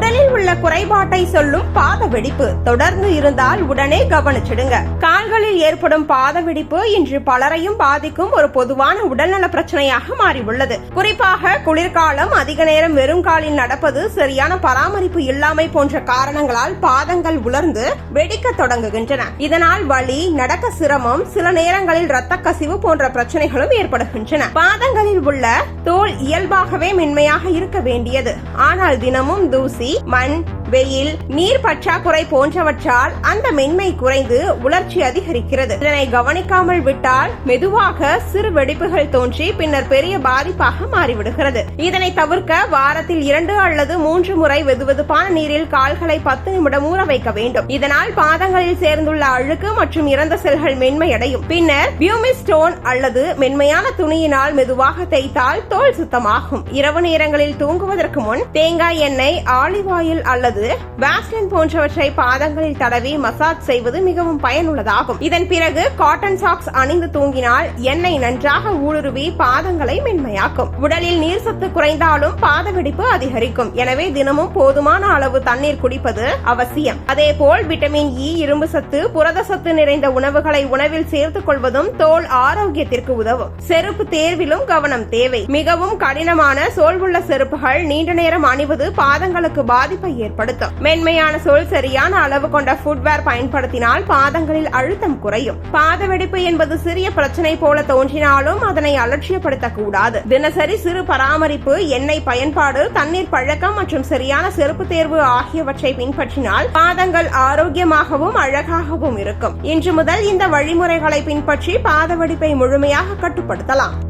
உடலில் உள்ள குறைபாட்டை சொல்லும் பாத வெடிப்பு. தொடர்ந்து இருந்தால் உடனே கவனிச்சிடுங்க. கால்களில் ஏற்படும் பாத வெடிப்பு இன்று பலரையும் பாதிக்கும் ஒரு பொதுவான உடல்நல பிரச்சனையாக மாறியுள்ளது. குறிப்பாக குளிர்காலம் அதிக நேரம் வெறும் காலில் நடப்பது சரியான பராமரிப்பு இல்லாமை போன்ற காரணங்களால் பாதங்கள் உலர்ந்து வெடிக்க தொடங்குகின்றன. இதனால் வலி நடக்க சிரமம் சில நேரங்களில் இரத்த கசிவு போன்ற பிரச்சனைகளும் ஏற்படுகின்றன. பாதங்களில் உள்ள தோல் இயல்பாகவே மென்மையாக இருக்க வேண்டியது. ஆனால் தினமும் தூசி மண் வெயில் நீர் பற்றாக்குறை போன்றவற்றால் அந்த மென்மை குறைந்து உலர்ச்சி அதிகரிக்கிறது. இதனை கவனிக்காமல் விட்டால் மெதுவாக சிறு வெடிப்புகள் தோன்றி பின்னர் பெரிய பாதிப்பாக மாறிவிடுகிறது. இதனை தவிர்க்க வாரத்தில் இரண்டு அல்லது மூன்று முறை வெதுவெதுப்பான நீரில் கால்களை பத்து நிமிடம் ஊற வைக்க வேண்டும். இதனால் பாதங்களில் சேர்ந்துள்ள அழுக்கு மற்றும் இறந்த செல்கள் மென்மையடையும். பின்னர் பியூமிஸ்டோன் அல்லது மென்மையான துணியினால் மெதுவாக தேய்த்தால் தோல் சுத்தமாகும். இரவு நேரங்களில் தூங்குவதற்கு முன் தேங்காய் எண்ணெய் ஆலிவ் ஆயில் அல்லது வாஸ்லின் போன்றவற்றை பாதங்களில் தடவி மசாஜ் செய்வது மிகவும் பயனுள்ளதாகும். இதன் பிறகு காட்டன் சாக்ஸ் அணிந்து தூங்கினால் எண்ணெய் நன்றாக ஊடுருவி பாதங்களை மென்மையாக்கும். உடலில் நீர் சத்து குறைந்தாலும் பாத வெடிப்பு அதிகரிக்கும். எனவே தினமும் போதுமான அளவு தண்ணீர் குடிப்பது அவசியம். அதேபோல் விட்டமின் இ இரும்பு சத்து புரத சத்து நிறைந்த உணவுகளை உணவில் சேர்த்துக் கொள்வதும் தோல் ஆரோக்கியத்திற்கு உதவும். செருப்பு தேர்விலும் கவனம் தேவை. மிகவும் கடினமான சோல்வுள்ள செருப்புகள் நீண்ட நேரம் அணிவது பாதங்களுக்கு பாதிப்பை ஏற்படுத்தும். மென்மையான சொல் சரியான அளவு கொண்ட ஃபுட்வேர் பயன்படுத்தினால் பாதங்களில் அழுத்தம் குறையும். பாத வெடிப்பு என்பது சிறிய பிரச்சனை போல தோன்றினாலும் அதனை அலட்சியப்படுத்த கூடாது தினசரி சிறு பராமரிப்பு எண்ணெய் பயன்பாடு தண்ணீர் பழக்கம் மற்றும் சரியான செருப்பு தேர்வு ஆகியவற்றை பின்பற்றினால் பாதங்கள் ஆரோக்கியமாகவும் அழகாகவும் இருக்கும். இன்று முதல் இந்த வழிமுறைகளை பின்பற்றி பாத வெடிப்பை முழுமையாக கட்டுப்படுத்தலாம்.